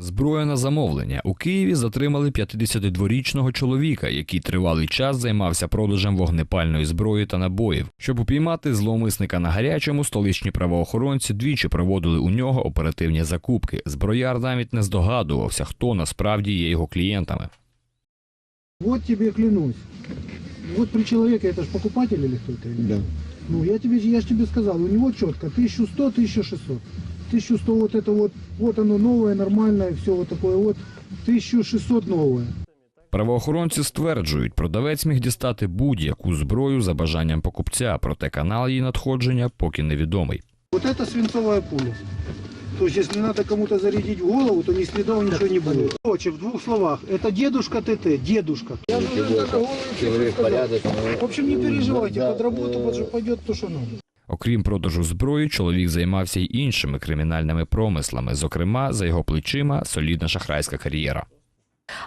Зброя на замовлення у Києві затримали 52-річного чоловіка, який тривалий час займався продажем вогнепальної зброї та набоїв. Щоб упіймати зловмисника на гарячому, столичні правоохоронці двічі проводили у нього оперативні закупки. Зброяр навіть не здогадувався, хто насправді є його клієнтами. Вот тебе клянусь. Вот при человеке это же покупатель или кто-то? Да. Ну, я тебе, я же тебе сказал, у него четко 1100, 1600. 1100 вот это вот, вот оно новое, нормальное, все вот такое вот. 1600 новое. Правоохоронці стверджують, продавець міг дістати будь-яку зброю за бажанням покупця, проте канал її надходження поки невідомий. Вот это свинцовая пуля. То есть, если надо кому-то зарядить в голову, то ни следов ничего не будет. Короче, в двух словах, это дедушка ТТ, дедушка. Я же уже на голову Человек порядок. В общем, не переживайте, под работу под- пойдет то, что надо. Окрім продажу зброї, чоловік займався й іншими кримінальними промислами. Зокрема, за його плечима солідна шахрайська кар'єра.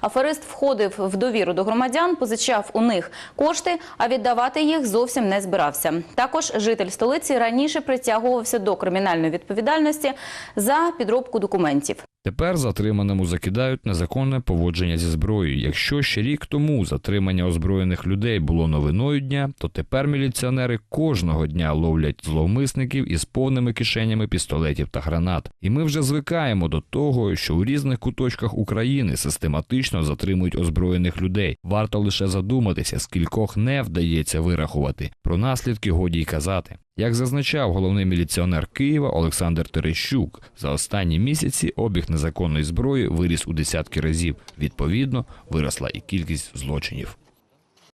Аферист входив в довіру до громадян, позичав у них кошти, а віддавати їх зовсім не збирався. Також житель столиці раніше притягувався до кримінальної відповідальності за підробку документів. Тепер затриманому закидають незаконне поводження зі зброєю. Якщо ще рік тому затримання озброєних людей було новиною дня, то тепер міліціонери кожного дня ловлять зловмисників із повними кишенями пістолетів та гранат. І ми вже звикаємо до того, що у різних куточках України систематично затримують озброєних людей. Варто лише задуматися, скількох не вдається вирахувати. Про наслідки годі й казати. Як зазначав головний міліціонер Києва Олександр Терещук, за останні місяці обіг незаконної зброї виріс у десятки разів. Відповідно, виросла і кількість злочинів.